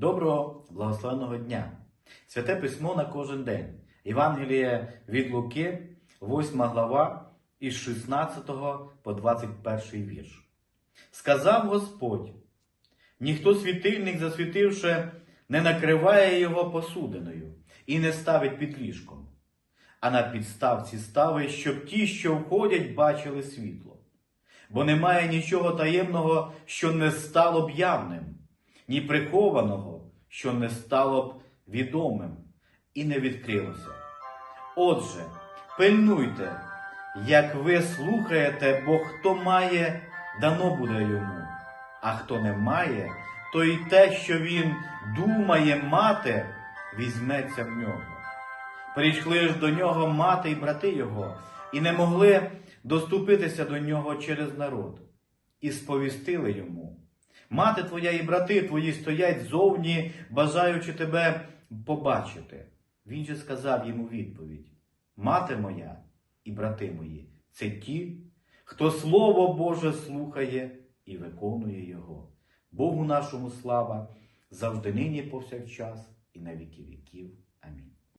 Доброго благословенного дня! Святе письмо на кожен день. Євангеліє від Луки, 8 глава, із 16 по 21 вірш. Сказав Господь: ніхто світильник, засвітивши, не накриває його посудиною і не ставить під ліжком, а на підставці ставить, щоб ті, що входять, бачили світло. Бо немає нічого таємного, що не стало б явним, ні прихованого, що не стало б відомим і не відкрилося. Отже, пильнуйте, як ви слухаєте, бо хто має, дано буде йому, а хто не має, то й те, що він думає мати, візьметься в нього. Прийшли ж до нього мати й брати його, і не могли доступитися до нього через народ, і сповістили йому. Мати твоя і брати твої стоять зовні, бажаючи тебе побачити. Він же сказав йому відповідь: Мати моя і брати мої це ті, хто Слово Боже слухає і виконує його. Богу нашому слава завжди нині повсякчас і на віки віків. Амінь.